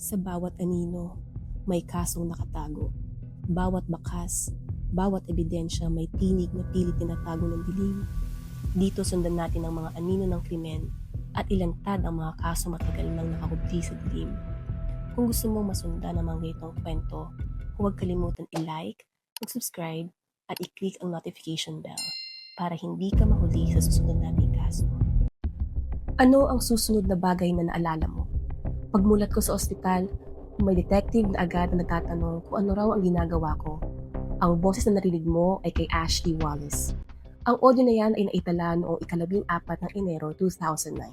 Sa bawat anino, may kasong nakatago. Bawat bakas, bawat ebidensya may tinig na pilit tinatago ng dilim. Dito sundan natin ang mga anino ng krimen at ilantad ang mga kaso matagal nang nakahubli sa dilim. Kung gusto mong masundan ang mga ganitong kwento, huwag kalimutan i-like, mag-subscribe, at i-click ang notification bell para hindi ka mahuli sa susunod nating kaso. Ano ang susunod na bagay na naalala mo? Pagmulat ko sa ospital, may detective na agad na nagtatanong kung ano raw ang ginagawa ko. Ang boses na narinig mo ay kay Ashley Wallace. Ang audio na yan ay naitala noong ikalabing apat ng Enero 2009.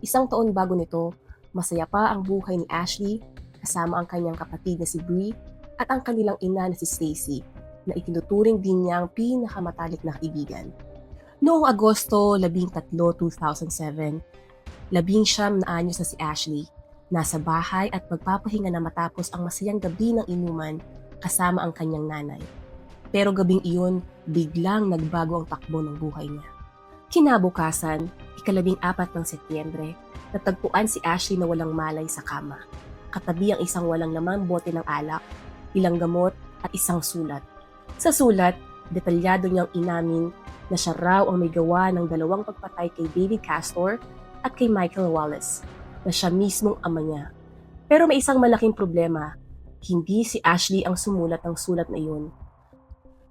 Isang taon bago nito, masaya pa ang buhay ni Ashley kasama ang kanyang kapatid na si Bree at ang kanilang ina na si Stacy na itinuturing din niyang pinakamatalik na kaibigan. Noong Agosto 13, 2007, labing siyam na anyos na si Ashley Nasa bahay at magpapahinga na matapos ang masayang gabi ng inuman kasama ang kanyang nanay. Pero gabing iyon, biglang nagbago ang takbo ng buhay niya. Kinabukasan, ikalabing apat ng Setyembre, natagpuan si Ashley na walang malay sa kama. Katabi ang isang walang naman bote ng alak, ilang gamot at isang sulat. Sa sulat, detalyado niyang inamin na siya raw ang may gawa ng dalawang pagpatay kay David Castor at kay Michael Wallace na siya mismong ama niya. Pero may isang malaking problema. Hindi si Ashley ang sumulat ng sulat na iyon.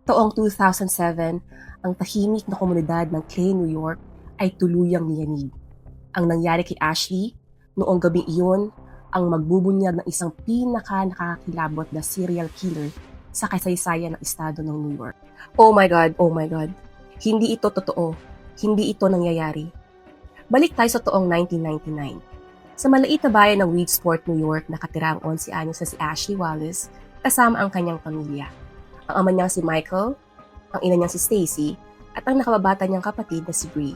Taong 2007, ang tahimik na komunidad ng Clay, New York ay tuluyang niyanig. Ang nangyari kay Ashley, noong gabi iyon, ang magbubunyag ng isang pinaka nakakakilabot na serial killer sa kasaysayan ng estado ng New York. Oh my God, oh my God. Hindi ito totoo. Hindi ito nangyayari. Balik tayo sa taong 1999. Sa maliit na bayan ng Weedsport, New York, nakatira ang 11 anyos na si Ashley Wallace kasama ang kanyang pamilya. Ang ama niyang si Michael, ang ina niyang si Stacy, at ang nakababata niyang kapatid na si Bree.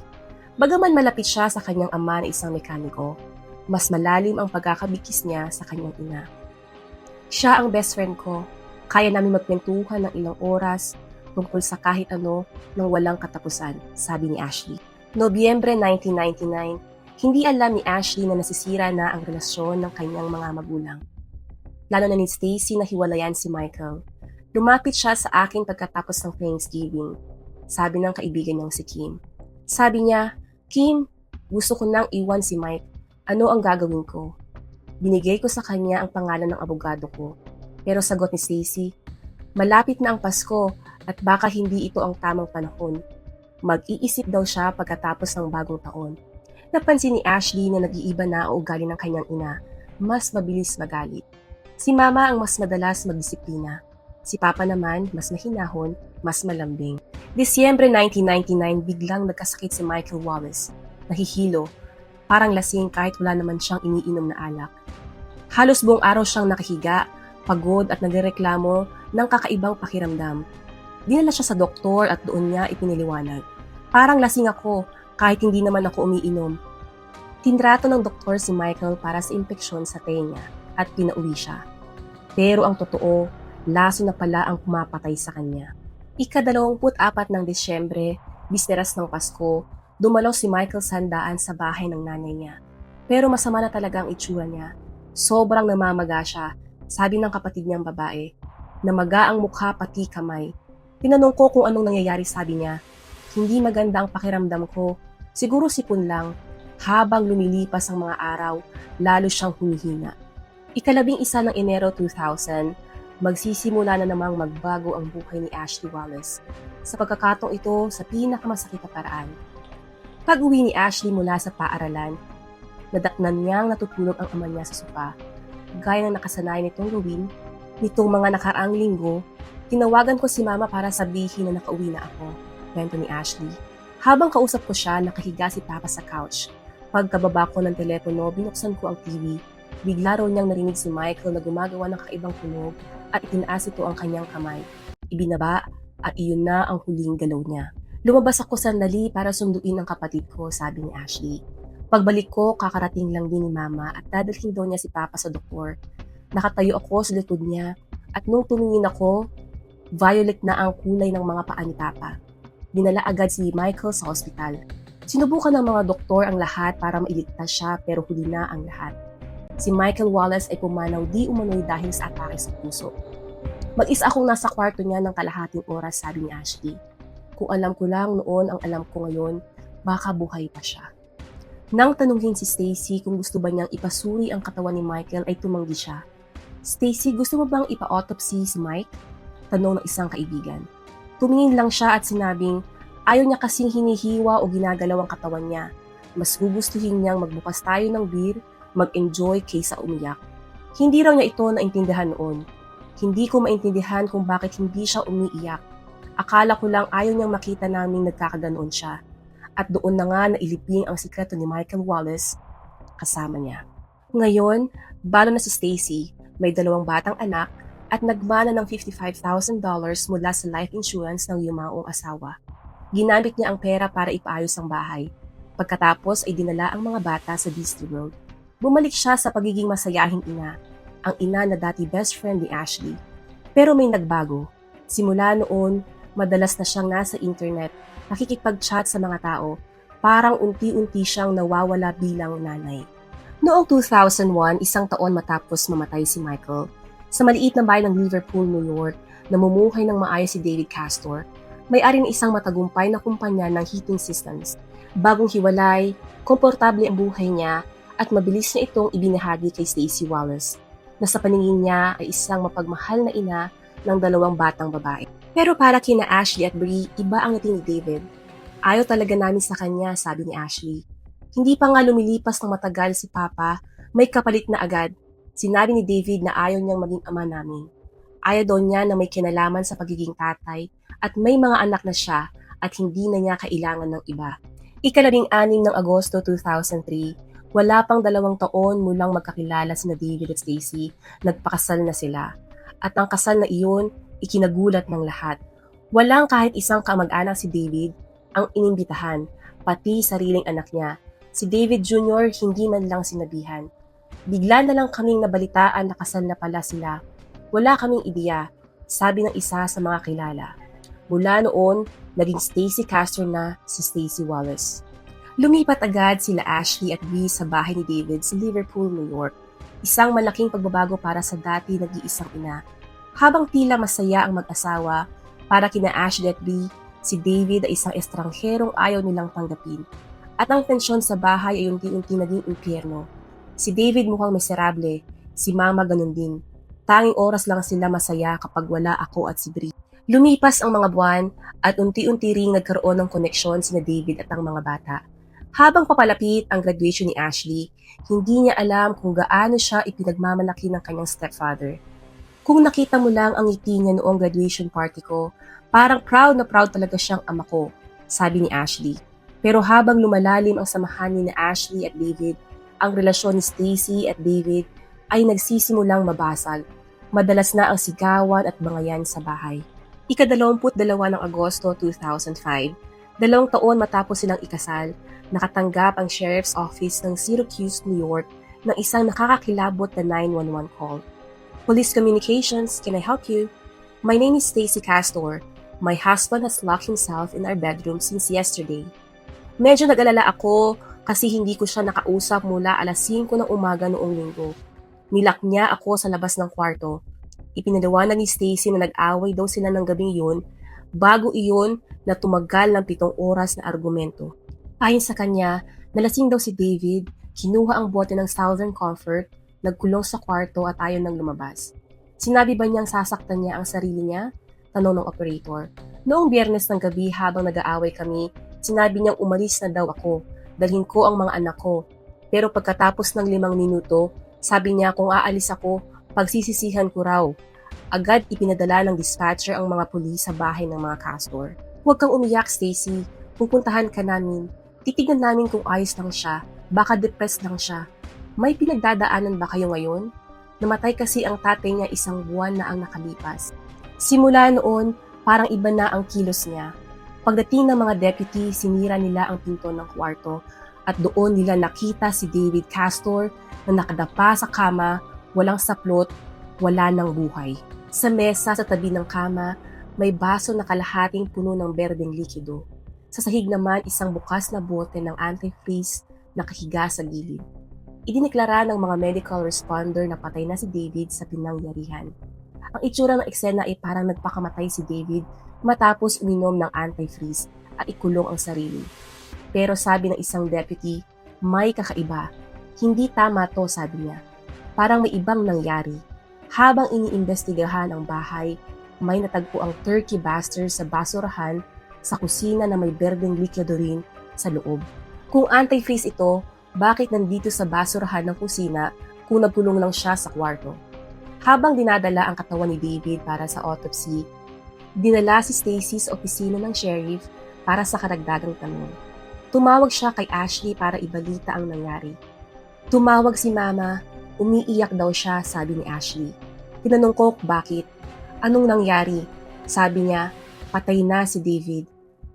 Bagaman malapit siya sa kanyang ama na isang mekaniko, mas malalim ang pagkakabikis niya sa kanyang ina. Siya ang best friend ko. Kaya namin magkwentuhan ng ilang oras tungkol sa kahit ano nang walang katapusan, sabi ni Ashley. Nobyembre 1999, hindi alam ni Ashley na nasisira na ang relasyon ng kanyang mga magulang. Lalo na ni Stacy na hiwalayan si Michael. Lumapit siya sa akin pagkatapos ng Thanksgiving. Sabi ng kaibigan niyang si Kim. Sabi niya, Kim, gusto ko nang iwan si Mike. Ano ang gagawin ko? Binigay ko sa kanya ang pangalan ng abogado ko. Pero sagot ni Stacy, malapit na ang Pasko at baka hindi ito ang tamang panahon. Mag-iisip daw siya pagkatapos ng bagong taon. Napansin ni Ashley na nag-iiba na ang ugali ng kanyang ina. Mas mabilis magalit. Si Mama ang mas madalas magdisiplina. Si Papa naman, mas mahinahon, mas malambing. Disyembre 1999, biglang nagkasakit si Michael Wallace. Nahihilo. Parang lasing kahit wala naman siyang iniinom na alak. Halos buong araw siyang nakahiga, pagod at nagrereklamo ng kakaibang pakiramdam. Dinala siya sa doktor at doon niya ipiniliwanag. Parang lasing ako, kahit hindi naman ako umiinom. Tinrato ng doktor si Michael para sa impeksyon sa tenga at pinauwi siya. Pero ang totoo, laso na pala ang pumapatay sa kanya. Ikadalawamput apat ng Disyembre, bisneras ng Pasko, dumalaw si Michael sandaan sa bahay ng nanay niya. Pero masama na talaga ang itsura niya. Sobrang namamaga siya, sabi ng kapatid niyang babae. Namaga ang mukha pati kamay. Tinanong ko kung anong nangyayari sabi niya. Hindi maganda ang pakiramdam ko. Siguro sipon lang. Habang lumilipas ang mga araw, lalo siyang humihina. Ikalabing isa ng Enero 2000, magsisimula na namang magbago ang buhay ni Ashley Wallace. Sa pagkakatong ito, sa pinakamasakit na paraan. Pag-uwi ni Ashley mula sa paaralan, nadaknan niyang natutulog ang ama niya sa sopa. Gaya ng nakasanayan nitong gawin, nitong mga nakaraang linggo, tinawagan ko si mama para sabihin na nakauwi na ako kwento ni Ashley. Habang kausap ko siya, nakahiga si Papa sa couch. Pagkababa ko ng telepono, binuksan ko ang TV. Bigla raw niyang narinig si Michael na gumagawa ng kaibang tunog at itinaas ito ang kanyang kamay. Ibinaba at iyon na ang huling galaw niya. Lumabas ako sandali para sunduin ang kapatid ko, sabi ni Ashley. Pagbalik ko, kakarating lang din ni Mama at dadalhin daw niya si Papa sa doktor. Nakatayo ako sa likod niya at nung tumingin ako, violet na ang kulay ng mga paa ni Papa dinala agad si Michael sa ospital. Sinubukan ng mga doktor ang lahat para mailigtas siya pero huli na ang lahat. si Michael Wallace ay pumanaw di umano'y dahil sa atake sa puso. Mag-isa akong nasa kwarto niya ng kalahating oras, sabi ni Ashley. Kung alam ko lang noon ang alam ko ngayon, baka buhay pa siya. Nang tanungin si Stacy kung gusto ba niyang ipasuri ang katawan ni Michael ay tumanggi siya. Stacy, gusto mo bang ipa-autopsy si Mike? Tanong ng isang kaibigan. Tumingin lang siya at sinabing, ayaw niya kasing hinihiwa o ginagalaw ang katawan niya. Mas gugustuhin niyang magbukas tayo ng beer, mag-enjoy kaysa umiyak. Hindi raw niya ito naintindihan noon. Hindi ko maintindihan kung bakit hindi siya umiiyak. Akala ko lang ayaw niyang makita naming nagkakaganoon siya. At doon na nga nailiping ang sikreto ni Michael Wallace kasama niya. Ngayon, balo na si Stacy, may dalawang batang anak at nagmana ng $55,000 mula sa life insurance ng yumaong asawa. Ginamit niya ang pera para ipaayos ang bahay. Pagkatapos ay dinala ang mga bata sa Disney World. Bumalik siya sa pagiging masayahing ina, ang ina na dati best friend ni Ashley. Pero may nagbago. Simula noon, madalas na siyang nasa internet, nakikipag-chat sa mga tao, parang unti-unti siyang nawawala bilang nanay. Noong 2001, isang taon matapos mamatay si Michael, sa maliit na bayan ng Liverpool, New York, namumuhay ng maayos si David Castor, may-ari ng isang matagumpay na kumpanya ng heating systems. Bagong hiwalay, komportable ang buhay niya at mabilis niya itong ibinahagi kay Stacy Wallace, na sa paningin niya ay isang mapagmahal na ina ng dalawang batang babae. Pero para kina Ashley at Brie, iba ang natin ni David. Ayaw talaga namin sa kanya, sabi ni Ashley. Hindi pa nga lumilipas ng matagal si Papa, may kapalit na agad. Sinabi ni David na ayaw niyang maging ama namin. Ayaw daw niya na may kinalaman sa pagiging tatay at may mga anak na siya at hindi na niya kailangan ng iba. Ikalabing anim ng Agosto 2003, wala pang dalawang taon mulang magkakilala sina David at Stacy, nagpakasal na sila. At ang kasal na iyon, ikinagulat ng lahat. Walang kahit isang kamag-anak si David ang inimbitahan, pati sariling anak niya. Si David Jr. hindi man lang sinabihan. Bigla na lang kaming nabalitaan na kasal na pala sila. Wala kaming ideya, sabi ng isa sa mga kilala. Mula noon, naging Stacy Castor na si Stacy Wallace. Lumipat agad sila Ashley at Bee sa bahay ni David sa Liverpool, New York. Isang malaking pagbabago para sa dati nag-iisang ina. Habang tila masaya ang mag-asawa, para kina Ashley at Bee, si David ay isang estrangherong ayaw nilang tanggapin. At ang tensyon sa bahay ay unti-unti naging impyerno. Si David mukhang miserable, si Mama ganun din. Tanging oras lang sila masaya kapag wala ako at si Brie. Lumipas ang mga buwan at unti-unti ring nagkaroon ng koneksyon sina David at ang mga bata. Habang papalapit ang graduation ni Ashley, hindi niya alam kung gaano siya ipinagmamalaki ng kanyang stepfather. Kung nakita mo lang ang ngiti niya noong graduation party ko, parang proud na proud talaga siyang ama ko, sabi ni Ashley. Pero habang lumalalim ang samahan ni Ashley at David, ang relasyon ni Stacy at David ay nagsisimulang mabasag. Madalas na ang sigawan at bangayan sa bahay. Ikadalawamput dalawa ng Agosto 2005, dalawang taon matapos silang ikasal, nakatanggap ang Sheriff's Office ng Syracuse, New York ng isang nakakakilabot na 911 call. Police Communications, can I help you? My name is Stacy Castor. My husband has locked himself in our bedroom since yesterday. Medyo nag-alala ako kasi hindi ko siya nakausap mula alas 5 ng umaga noong linggo. Nilak niya ako sa labas ng kwarto Ipinaliwanag ni Stacy na nag-away daw sila ng gabing yun bago iyon na tumagal ng pitong oras na argumento. Ayon sa kanya, nalasing daw si David, kinuha ang bote ng Southern Comfort, nagkulong sa kwarto at ayaw nang lumabas. Sinabi ba niyang sasaktan niya ang sarili niya? Tanong ng operator. Noong biyernes ng gabi habang nag-aaway kami, sinabi niyang umalis na daw ako, dalhin ko ang mga anak ko. Pero pagkatapos ng limang minuto, sabi niya kung aalis ako, Pagsisisihan ko raw. Agad ipinadala ng dispatcher ang mga pulis sa bahay ng mga castor. Huwag kang umiyak, Stacy. Pupuntahan ka namin. Titignan namin kung ayos lang siya. Baka depressed lang siya. May pinagdadaanan ba kayo ngayon? Namatay kasi ang tatay niya isang buwan na ang nakalipas. Simula noon, parang iba na ang kilos niya. Pagdating ng mga deputy, sinira nila ang pinto ng kwarto at doon nila nakita si David Castor na nakadapa sa kama walang saplot, wala ng buhay. Sa mesa sa tabi ng kama, may baso na kalahating puno ng berdeng likido. Sa sahig naman isang bukas na bote ng antifreeze na kahiga sa gilid. Idineklara ng mga medical responder na patay na si David sa pinangyarihan. Ang itsura ng eksena ay parang nagpakamatay si David matapos uminom ng antifreeze at ikulong ang sarili. Pero sabi ng isang deputy, may kakaiba. Hindi tama to, sabi niya. Parang may ibang nangyari. Habang iniimbestigahan ang bahay, may natagpo ang turkey baster sa basurahan sa kusina na may berdeng likido rin sa loob. Kung antifreeze ito, bakit nandito sa basurahan ng kusina kung nagkulong lang siya sa kwarto? Habang dinadala ang katawan ni David para sa autopsy, dinala si Stacy sa opisina ng sheriff para sa karagdagang tanong. Tumawag siya kay Ashley para ibalita ang nangyari. Tumawag si Mama, umiiyak daw siya, sabi ni Ashley. Tinanong ko bakit. Anong nangyari? Sabi niya, patay na si David.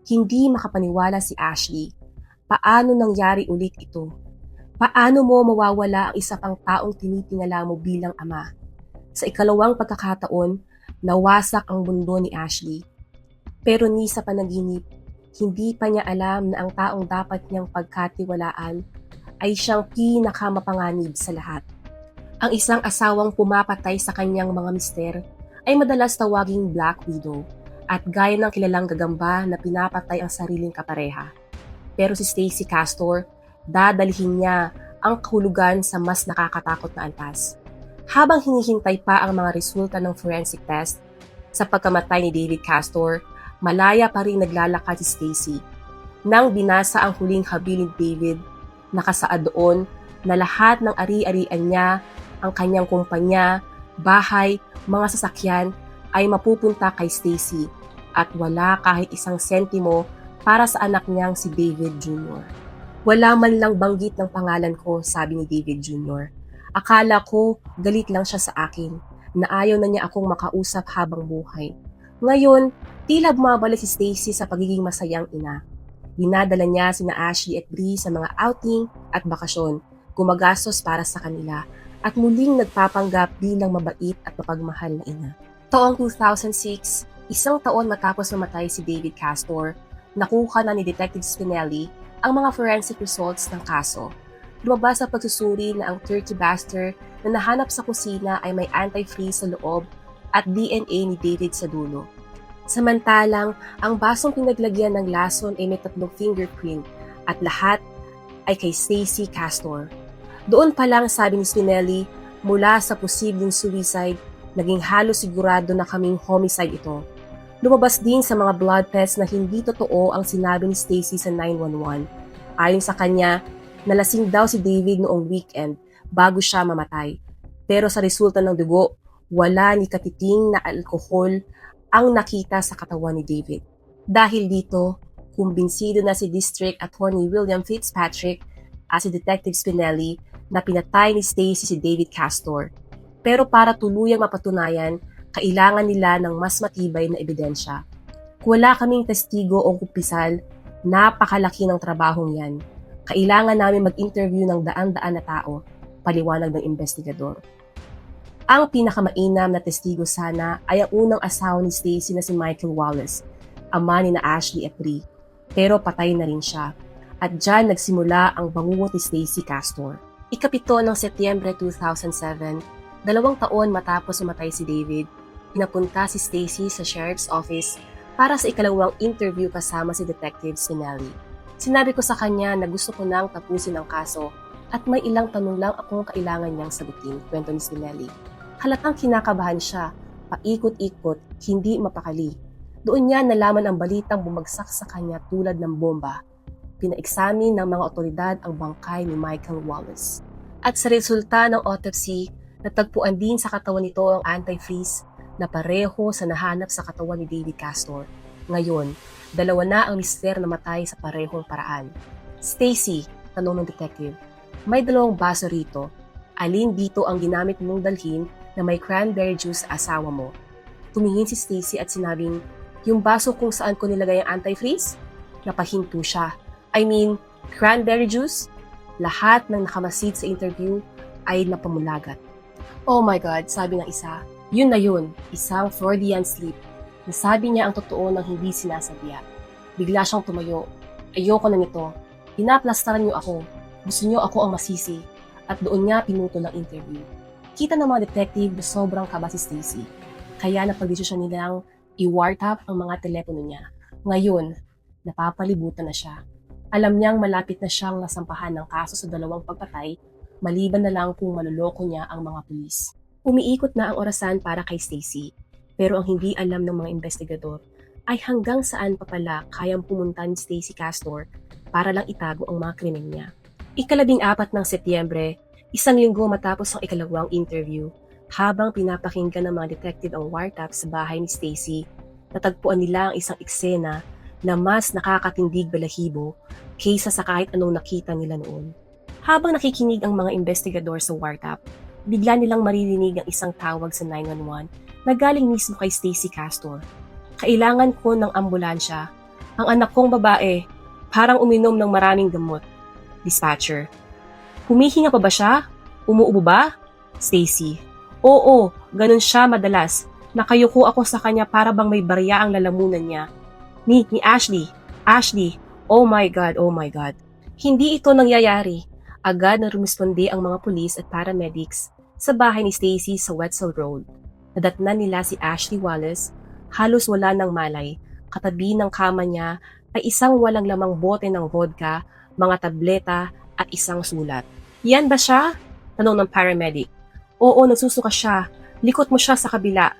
Hindi makapaniwala si Ashley. Paano nangyari ulit ito? Paano mo mawawala ang isa pang taong tinitingala mo bilang ama? Sa ikalawang pagkakataon, nawasak ang mundo ni Ashley. Pero ni sa panaginip, hindi pa niya alam na ang taong dapat niyang pagkatiwalaan ay siyang pinakamapanganib sa lahat. Ang isang asawang pumapatay sa kanyang mga mister ay madalas tawaging Black Widow at gaya ng kilalang gagamba na pinapatay ang sariling kapareha. Pero si Stacy Castor, dadalhin niya ang kahulugan sa mas nakakatakot na antas. Habang hinihintay pa ang mga resulta ng forensic test sa pagkamatay ni David Castor, malaya pa rin naglalakad si Stacy. Nang binasa ang huling habil ni David, nakasaad doon na lahat ng ari-arian niya, ang kanyang kumpanya, bahay, mga sasakyan ay mapupunta kay Stacy at wala kahit isang sentimo para sa anak niyang si David Jr. Wala man lang banggit ng pangalan ko, sabi ni David Jr. Akala ko galit lang siya sa akin, na ayaw na niya akong makausap habang buhay. Ngayon, tila bumabalik si Stacy sa pagiging masayang ina. Dinadala niya sina Ashley at Bree sa mga outing at bakasyon, gumagastos para sa kanila, at muling nagpapanggap bilang mabait at mapagmahal na ina. Taong 2006, isang taon matapos mamatay si David Castor, nakuha na ni Detective Spinelli ang mga forensic results ng kaso. Lumabas sa pagsusuri na ang turkey baster na nahanap sa kusina ay may antifreeze sa loob at DNA ni David sa dulo. Samantalang, ang basong pinaglagyan ng lason ay may tatlong fingerprint at lahat ay kay Stacy Castor. Doon pa lang sabi ni Spinelli, mula sa posibleng suicide, naging halos sigurado na kaming homicide ito. Lumabas din sa mga blood tests na hindi totoo ang sinabi ni Stacy sa 911. Ayon sa kanya, nalasing daw si David noong weekend bago siya mamatay. Pero sa resulta ng dugo, wala ni katiting na alkohol ang nakita sa katawan ni David. Dahil dito, kumbinsido na si District Attorney William Fitzpatrick at si Detective Spinelli na pinatay ni Stacy si David Castor. Pero para tuluyang mapatunayan, kailangan nila ng mas matibay na ebidensya. Kung wala kaming testigo o kumpisal, napakalaki ng trabahong yan. Kailangan namin mag-interview ng daan-daan na tao, paliwanag ng investigador. Ang pinakamainam na testigo sana ay ang unang asawa ni Stacy na si Michael Wallace, ama ni na Ashley at. Pero patay na rin siya. At dyan nagsimula ang bangungot ni Stacy Castor. Ikapito ng Setyembre 2007, dalawang taon matapos mamatay si David, pinapunta si Stacy sa sheriff's office para sa ikalawang interview kasama si Detective Spinelli. Sinabi ko sa kanya na gusto ko nang tapusin ang kaso at may ilang tanong lang akong kailangan niyang sagutin, kwento ni Spinelli. Halatang kinakabahan siya, paikot-ikot, hindi mapakali. Doon niya nalaman ang balitang bumagsak sa kanya tulad ng bomba. Pina-examine ng mga otoridad ang bangkay ni Michael Wallace. At sa resulta ng autopsy, natagpuan din sa katawan nito ang antifreeze na pareho sa nahanap sa katawan ni David Castor. Ngayon, dalawa na ang mister na matay sa parehong paraan. Stacy, tanong ng detective, may dalawang baso rito. Alin dito ang ginamit mong dalhin na may cranberry juice sa asawa mo? Tumingin si Stacy at sinabing, yung baso kung saan ko nilagay ang antifreeze? Napahinto siya. I mean, cranberry juice? Lahat ng nakamasid sa interview ay napamulagat. Oh my God, sabi ng isa. Yun na yun, isang Freudian sleep. Nasabi niya ang totoo ng hindi sinasadya. Bigla siyang tumayo. Ayoko na nito. Pinaplastaran niyo ako. Gusto niyo ako ang masisi. at doon niya pinutol ang interview. Kita ng mga detective na sobrang kaba si Stacy, kaya napagdesisyon nilang i-wiretap ang mga telepono niya. Ngayon, napapalibutan na siya. Alam niyang malapit na siyang nasampahan ng kaso sa dalawang pagpatay, maliban na lang kung maluloko niya ang mga pulis. Umiikot na ang orasan para kay Stacy, pero ang hindi alam ng mga investigador ay hanggang saan pa pala kayang pumunta ni Stacy Castor para lang itago ang mga krimen niya. Ikalabing apat ng Setyembre, isang linggo matapos ang ikalawang interview, habang pinapakinggan ng mga detective ang wiretap sa bahay ni Stacy, natagpuan nila ang isang eksena na mas nakakatindig balahibo kaysa sa kahit anong nakita nila noon. Habang nakikinig ang mga investigador sa wiretap, bigla nilang maririnig ang isang tawag sa 911 na galing mismo kay Stacy Castor. Kailangan ko ng ambulansya. Ang anak kong babae, parang uminom ng maraming gamot. Dispatcher. Humihinga pa ba siya? Umuubo ba? Stacy. Oo, ganun siya madalas. Nakayuko ako sa kanya para bang may barya ang lalamunan niya. Ni, ni Ashley. Ashley. Oh my God, oh my God. Hindi ito nangyayari. Agad na rumisponde ang mga pulis at paramedics sa bahay ni Stacy sa Wetzel Road. Nadatnan nila si Ashley Wallace. Halos wala ng malay. Katabi ng kama niya ay isang walang lamang bote ng vodka, mga tableta at isang sulat. Yan ba siya? Tanong ng paramedic. Oo, nagsusuka siya. Likot mo siya sa kabila.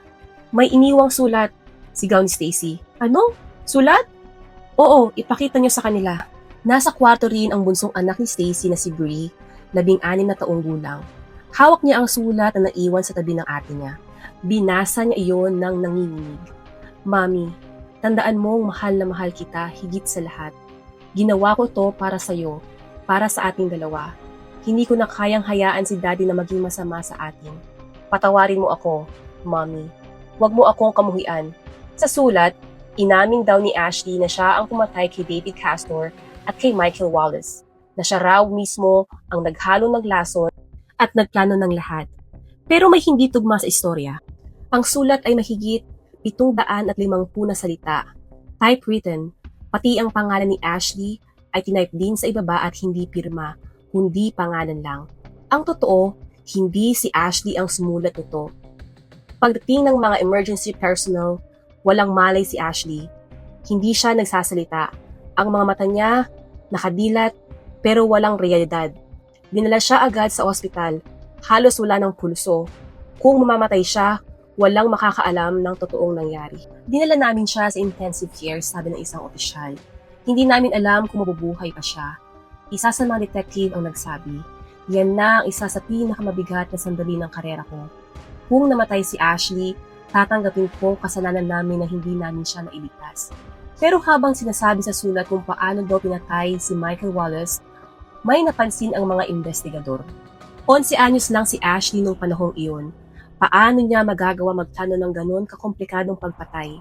May iniwang sulat. Sigaw ni Stacy. Ano? Sulat? Oo, ipakita niyo sa kanila. Nasa kwarto rin ang bunsong anak ni Stacy na si Bree, labing anim na taong gulang. Hawak niya ang sulat na naiwan sa tabi ng ate niya. Binasa niya iyon ng nanginginig. Mami, tandaan mong mahal na mahal kita higit sa lahat. Ginawa ko to para sa'yo, para sa ating dalawa. Hindi ko na kayang hayaan si daddy na maging masama sa atin. Patawarin mo ako, mommy. Huwag mo akong kamuhian. Sa sulat, inamin daw ni Ashley na siya ang pumatay kay David Castor at kay Michael Wallace, na siya raw mismo ang naghalo ng lason at nagplano ng lahat. Pero may hindi tugma sa istorya. Ang sulat ay mahigit pitong daan at limangpu na salita, typewritten, pati ang pangalan ni Ashley ay tinype din sa ibaba at hindi pirma, kundi pangalan lang. Ang totoo, hindi si Ashley ang sumulat nito. Pagdating ng mga emergency personnel, walang malay si Ashley. Hindi siya nagsasalita. Ang mga mata niya, nakadilat, pero walang realidad. Dinala siya agad sa ospital. Halos wala ng pulso. Kung mamamatay siya, walang makakaalam ng totoong nangyari. Dinala namin siya sa intensive care, sabi ng isang opisyal. Hindi namin alam kung mabubuhay pa siya. Isa sa mga detective ang nagsabi, yan na ang isa sa pinakamabigat na sandali ng karera ko. Kung namatay si Ashley, tatanggapin ko kasalanan namin na hindi namin siya nailigtas. Pero habang sinasabi sa sulat kung paano daw pinatay si Michael Wallace, may napansin ang mga investigador. 11 anyos lang si Ashley nung panahong iyon. Paano niya magagawa magplano ng ganon kakomplikadong pagpatay?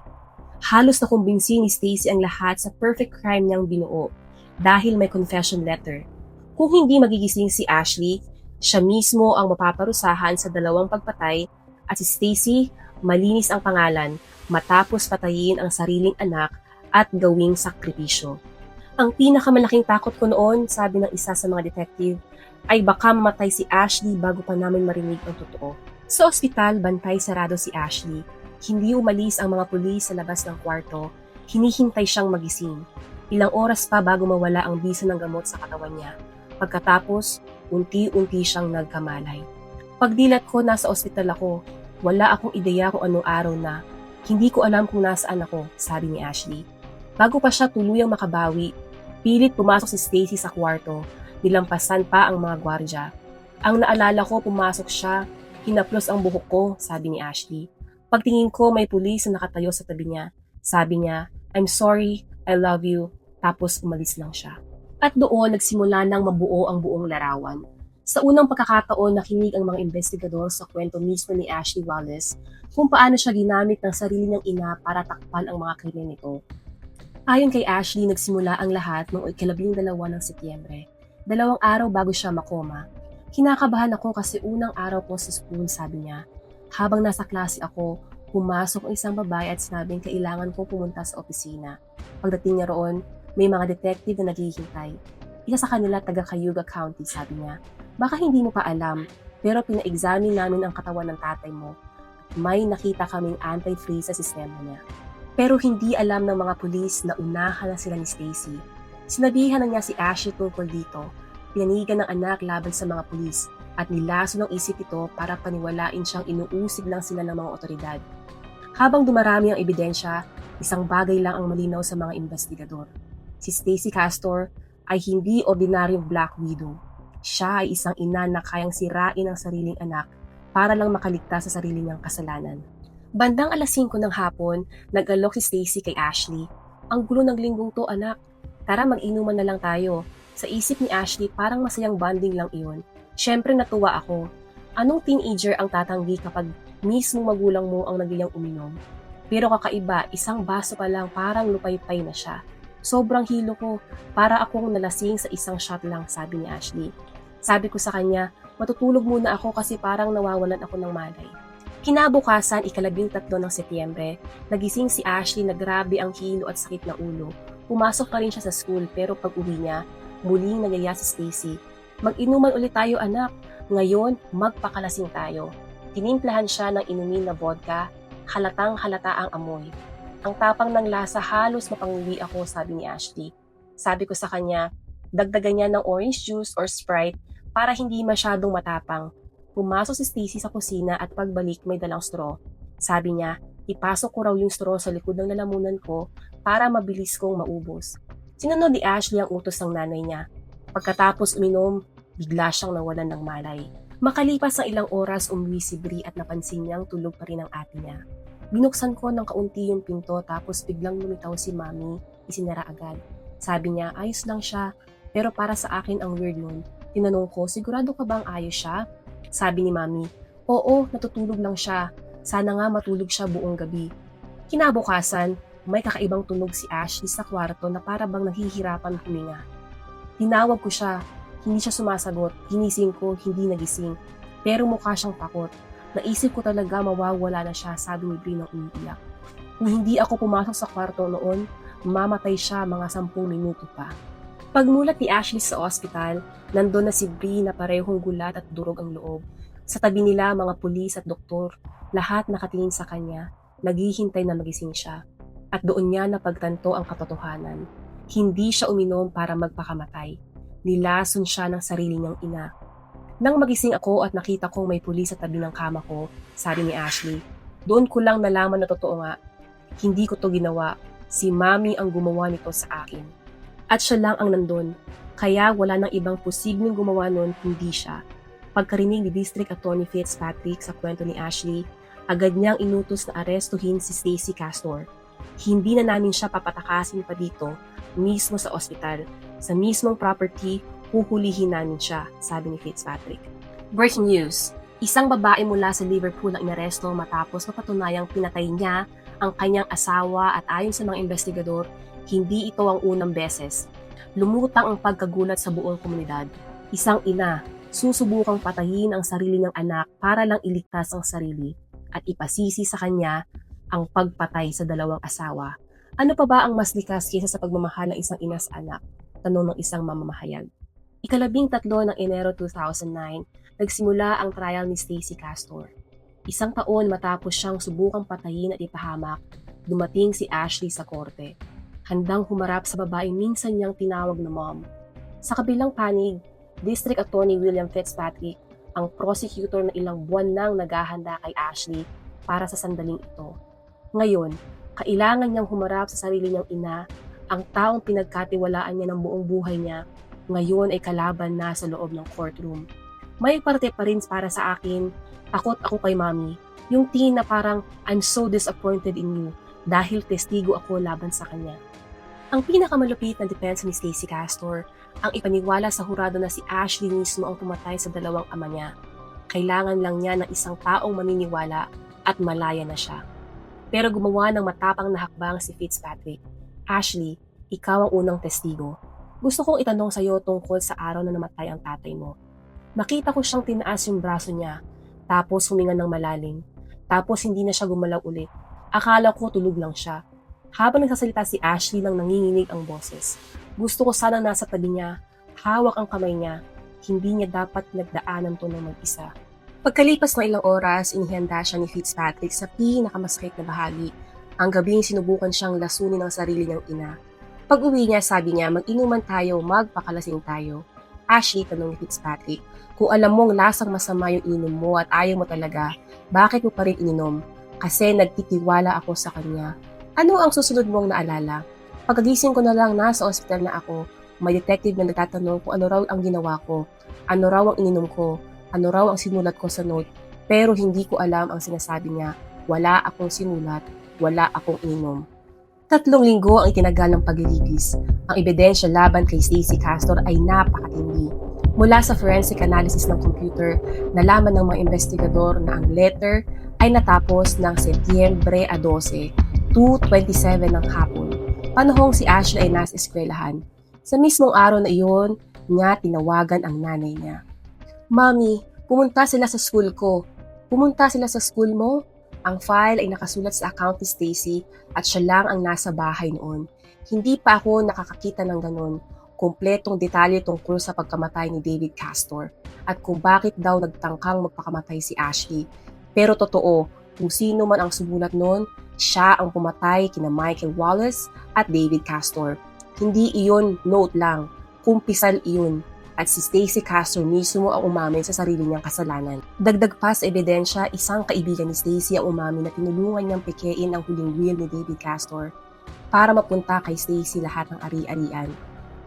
Halos na kumbinsi ni Stacy ang lahat sa perfect crime niyang binuo dahil may confession letter. Kung hindi magigising si Ashley, siya mismo ang mapaparusahan sa dalawang pagpatay at si Stacy malinis ang pangalan matapos patayin ang sariling anak at gawing sakripisyo. Ang pinakamalaking takot ko noon, sabi ng isa sa mga detective, ay baka mamatay si Ashley bago pa namin marinig ang totoo. Sa ospital, bantay sarado si Ashley. Hindi umalis ang mga pulis sa labas ng kwarto. Hinihintay siyang magising. Ilang oras pa bago mawala ang bisa ng gamot sa katawan niya. Pagkatapos, unti-unti siyang nagkamalay. Pagdilat ko, nasa ospital ako. Wala akong ideya kung anong araw na. Hindi ko alam kung nasaan ako, sabi ni Ashley. Bago pa siya tuluyang makabawi, pilit pumasok si Stacy sa kwarto. Nilampasan pa ang mga gwardya. Ang naalala ko, pumasok siya. Hinaplos ang buhok ko, sabi ni Ashley. Pagtingin ko, may pulis na nakatayo sa tabi niya. Sabi niya, I'm sorry, I love you, tapos umalis lang siya. At doon nagsimula nang mabuo ang buong larawan. Sa unang pagkakataon, nakinig ang mga investigador sa kwento mismo ni Ashley Wallace kung paano siya ginamit ng sarili niyang ina para takpan ang mga krimen nito. Ayon kay Ashley, nagsimula ang lahat noong ikalabing dalawa ng Setyembre, dalawang araw bago siya makoma. Kinakabahan ako kasi unang araw ko sa school, sabi niya. Habang nasa klase ako, pumasok ang isang babae at sinabing kailangan ko pumunta sa opisina. Pagdating niya roon, may mga detective na naghihintay. Isa sa kanila taga Cayuga County, sabi niya. Baka hindi mo pa alam, pero pina-examine namin ang katawan ng tatay mo. May nakita kaming anti-freeze sa sistema niya. Pero hindi alam ng mga pulis na unahan na sila ni Stacy. Sinabihan na niya si Ashley tungkol dito. Pinanigan ng anak laban sa mga pulis at nilaso ng isip ito para paniwalain siyang inuusig lang sila ng mga otoridad. Habang dumarami ang ebidensya, isang bagay lang ang malinaw sa mga investigador. Si Stacy Castor ay hindi ordinaryong Black Widow. Siya ay isang ina na kayang sirain ang sariling anak para lang makaligtas sa sarili niyang kasalanan. Bandang alas 5 ng hapon, nag-alok si Stacy kay Ashley. Ang gulo ng linggong to anak. Tara mag-inuman na lang tayo. Sa isip ni Ashley parang masayang bonding lang iyon. Siyempre natuwa ako. Anong teenager ang tatanggi kapag mismo magulang mo ang nagiyang uminom? Pero kakaiba, isang baso pa lang parang lupay-pay na siya. Sobrang hilo ko, para akong nalasing sa isang shot lang, sabi ni Ashley. Sabi ko sa kanya, matutulog muna ako kasi parang nawawalan ako ng malay. Kinabukasan, ikalabing tatlo ng Setyembre, nagising si Ashley na grabe ang hilo at sakit na ulo. Pumasok pa rin siya sa school pero pag uwi niya, muling nagyaya si Stacy. Mag-inuman ulit tayo anak, ngayon magpakalasing tayo. Tinimplahan siya ng inumin na vodka, halatang halata ang amoy. Ang tapang ng lasa halos mapanguwi ako, sabi ni Ashley. Sabi ko sa kanya, dagdagan niya ng orange juice or Sprite para hindi masyadong matapang. Pumasok si Stacy sa kusina at pagbalik may dalang straw. Sabi niya, ipasok ko raw yung straw sa likod ng lalamunan ko para mabilis kong maubos. Sinunod ni Ashley ang utos ng nanay niya. Pagkatapos uminom, bigla siyang nawalan ng malay. Makalipas ang ilang oras umuwi si Brie at napansin niyang tulog pa rin ang ate niya. Binuksan ko ng kaunti yung pinto tapos biglang lumitaw si mami, isinara agad. Sabi niya, ayos lang siya, pero para sa akin ang weird nun. Tinanong ko, sigurado ka bang ayos siya? Sabi ni mami, oo, natutulog lang siya. Sana nga matulog siya buong gabi. Kinabukasan, may kakaibang tunog si Ashley sa kwarto na para bang naghihirapan huminga. Tinawag ko siya, hindi siya sumasagot, ginising ko, hindi nagising. Pero mukha siyang takot. Naisip ko talaga mawawala na siya, sabi ni Brie nang umiiyak. Kung hindi ako pumasok sa kwarto noon, mamatay siya mga sampung minuto pa. Pagmulat ni Ashley sa ospital, nandun na si Brie na parehong gulat at durog ang loob. Sa tabi nila mga pulis at doktor, lahat nakatingin sa kanya, naghihintay na magising siya. At doon niya napagtanto ang katotohanan. Hindi siya uminom para magpakamatay. Nilason siya ng sarili niyang ina. Nang magising ako at nakita kong may pulis sa tabi ng kama ko, sabi ni Ashley, doon ko lang nalaman na totoo nga. Hindi ko to ginawa. Si Mami ang gumawa nito sa akin. At siya lang ang nandun. Kaya wala nang ibang posibleng gumawa nun kundi siya. Pagkarinig ni District Attorney Fitzpatrick sa kwento ni Ashley, agad niyang inutos na arestuhin si Stacy Castor. Hindi na namin siya papatakasin pa dito, mismo sa ospital. Sa mismong property, huhulihin namin siya, sabi ni Fitzpatrick. Breaking news! Isang babae mula sa Liverpool ang inaresto matapos mapatunayang pinatay niya ang kanyang asawa at ayon sa mga investigador, hindi ito ang unang beses. Lumutang ang pagkagulat sa buong komunidad. Isang ina, susubukang patayin ang sarili niyang anak para lang iligtas ang sarili at ipasisi sa kanya ang pagpatay sa dalawang asawa. Ano pa ba ang mas likas kaysa sa pagmamahal ng isang ina sa anak? Tanong ng isang mamamahayag. Ikalabing tatlo ng Enero 2009, nagsimula ang trial ni Stacy Castor. Isang taon matapos siyang subukang patayin at ipahamak, dumating si Ashley sa korte handang humarap sa babaeng minsan niyang tinawag na mom. Sa kabilang panig, District Attorney William Fitzpatrick ang prosecutor na ilang buwan nang naghahanda kay Ashley para sa sandaling ito. Ngayon, kailangan niyang humarap sa sarili niyang ina, ang taong pinagkatiwalaan niya ng buong buhay niya, ngayon ay kalaban na sa loob ng courtroom. May parte pa rin para sa akin, takot ako kay mami, yung tingin na parang I'm so disappointed in you dahil testigo ako laban sa kanya. Ang pinakamalupit na depensa ni Stacey Castor ang ipaniwala sa hurado na si Ashley mismo ang pumatay sa dalawang ama niya. Kailangan lang niya ng isang taong maniniwala at malaya na siya. Pero gumawa ng matapang na hakbang si Fitzpatrick. Ashley, ikaw ang unang testigo. Gusto kong itanong sa iyo tungkol sa araw na namatay ang tatay mo. Nakita ko siyang tinaas yung braso niya, tapos huminga ng malalim. Tapos hindi na siya gumalaw ulit. Akala ko tulog lang siya. Habang nagsasalita si Ashley nang nanginginig ang boses. Gusto ko sana nasa tabi niya, hawak ang kamay niya, hindi niya dapat nagdaanan to ng mag-isa. Pagkalipas ng ilang oras, inihanda siya ni Fitzpatrick sa pinakamasakit na bahagi. Ang gabing sinubukan siyang lasunin ng sarili niyang ina. Pag uwi niya, sabi niya, mag-inuman tayo, magpakalasing tayo. Ashley, tanong ni Fitzpatrick, kung alam mong lasang masama yung ininom mo at ayaw mo talaga, bakit mo pa rin ininom? Kasi nagtitiwala ako sa kanya. Ano ang susunod mong naalala? Pagkagising ko na lang nasa ospital na ako, may detective na nagtatanong kung ano raw ang ginawa ko, ano raw ang ininom ko, ano raw ang sinulat ko sa note, pero hindi ko alam ang sinasabi niya. Wala akong sinulat, wala akong ininom. Tatlong linggo ang itinagal ng paglilitis. Ang ebidensya laban kay Stacey Castor ay napakatindi. Mula sa forensic analysis ng computer, nalaman ng mga investigador na ang letter ay natapos ng Setyembre a 12, 2.27 ng hapon. Panahong si Ashley ay nasa eskwelahan. Sa mismong araw na iyon, niya tinawagan ang nanay niya. Mami, pumunta sila sa school ko. Pumunta sila sa school mo? Ang file ay nakasulat sa account ni Stacy at siya lang ang nasa bahay noon. Hindi pa ako nakakakita ng ganun. Kompletong detalye tungkol sa pagkamatay ni David Castor at kung bakit daw nagtangkang magpakamatay si Ashley. Pero totoo, kung sino man ang sumulat noon, siya ang pumatay kina Michael Wallace at David Castor. Hindi iyon note lang, kumpisal iyon at si Stacy Castor mismo ang umamin sa sarili niyang kasalanan. Dagdag pa sa ebidensya, isang kaibigan ni Stacy ang umamin na tinulungan niyang pikein ang huling will ni David Castor para mapunta kay Stacy lahat ng ari-arian.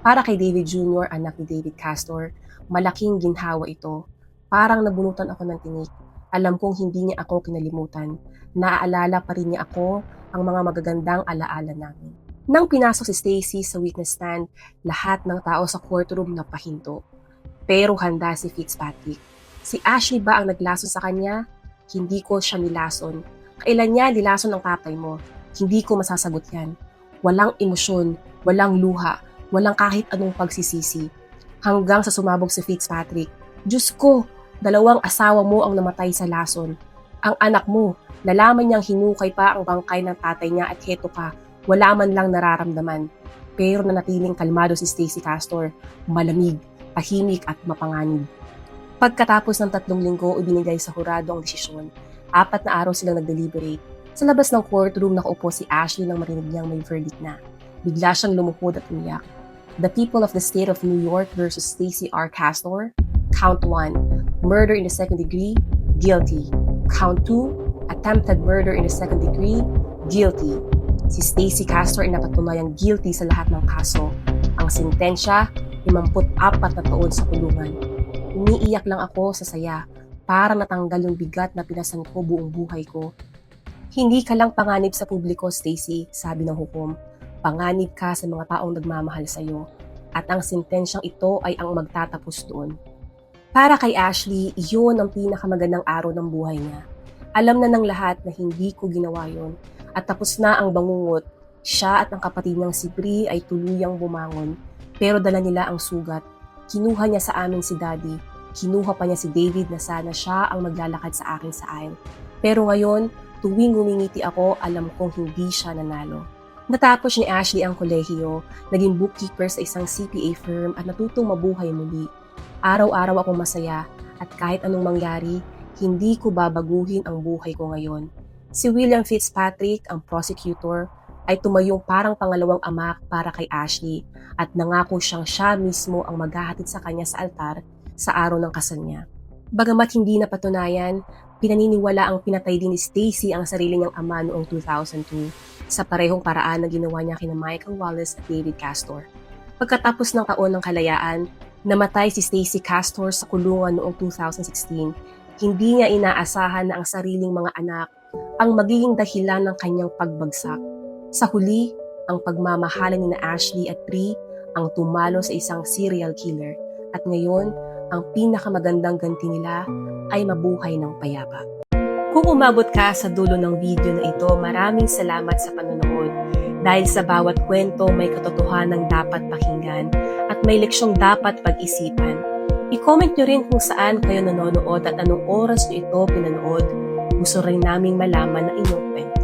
Para kay David Jr., anak ni David Castor, malaking ginhawa ito. Parang nabunutan ako ng tinik. Alam kong hindi niya ako kinalimutan. Naaalala pa rin niya ako ang mga magagandang alaala namin. Nang pinasok si Stacy sa witness stand, lahat ng tao sa courtroom napahinto. Pero handa si Fitzpatrick. Si Ashley ba ang naglason sa kanya? Hindi ko siya nilason. Kailan niya nilason ng tatay mo? Hindi ko masasagot yan. Walang emosyon, walang luha, walang kahit anong pagsisisi. Hanggang sa sumabog si Fitzpatrick. Diyos ko, dalawang asawa mo ang namatay sa lason. Ang anak mo, nalaman niyang hinukay pa ang bangkay ng tatay niya at heto ka, wala man lang nararamdaman. Pero nanatiling kalmado si Stacy Castor, malamig, tahimik at mapanganib. Pagkatapos ng tatlong linggo, ibinigay sa hurado ang desisyon. Apat na araw silang nag-deliberate. Sa labas ng courtroom, nakaupo si Ashley nang marinig niyang may verdict na. Bigla siyang lumuhod at umiyak. The people of the state of New York versus Stacy R. Castor. Count 1. Murder in the second degree. Guilty. Count 2. Attempted murder in the second degree. Guilty. Si Stacy Castor ay napatunayang guilty sa lahat ng kaso. Ang sentensya, 54 na taon sa kulungan. Umiiyak lang ako sa saya para natanggal yung bigat na pinasan ko buong buhay ko. Hindi ka lang panganib sa publiko, Stacy, sabi ng hukom. Panganib ka sa mga taong nagmamahal sa iyo. At ang sentensyang ito ay ang magtatapos doon. Para kay Ashley, iyon ang pinakamagandang araw ng buhay niya. Alam na ng lahat na hindi ko ginawa yon at tapos na ang bangungot. Siya at ang kapatid niyang si Bri ay tuluyang bumangon pero dala nila ang sugat. Kinuha niya sa amin si Daddy. Kinuha pa niya si David na sana siya ang maglalakad sa akin sa aisle. Pero ngayon, tuwing humingiti ako, alam kong hindi siya nanalo. Natapos ni Ashley ang kolehiyo, naging bookkeeper sa isang CPA firm at natutong mabuhay muli. Araw-araw ako masaya at kahit anong mangyari, hindi ko babaguhin ang buhay ko ngayon. Si William Fitzpatrick, ang prosecutor, ay tumayong parang pangalawang ama para kay Ashley at nangako siyang siya mismo ang maghahatid sa kanya sa altar sa araw ng kasal niya. Bagamat hindi napatunayan, pinaniniwala ang pinatay din ni Stacy ang sarili niyang ama noong 2002 sa parehong paraan na ginawa niya kina Michael Wallace at David Castor. Pagkatapos ng taon ng kalayaan, namatay si Stacy Castor sa kulungan noong 2016. Hindi niya inaasahan na ang sariling mga anak ang magiging dahilan ng kanyang pagbagsak. Sa huli, ang pagmamahalan ni na Ashley at Brie ang tumalo sa isang serial killer at ngayon, ang pinakamagandang ganti nila ay mabuhay ng payapa. Kung umabot ka sa dulo ng video na ito, maraming salamat sa panonood. Dahil sa bawat kwento may katotohanan dapat pakinggan at may leksyong dapat pag-isipan. I-comment nyo rin kung saan kayo nanonood at anong oras nyo ito pinanood. Gusto rin naming malaman ang inyong kwento.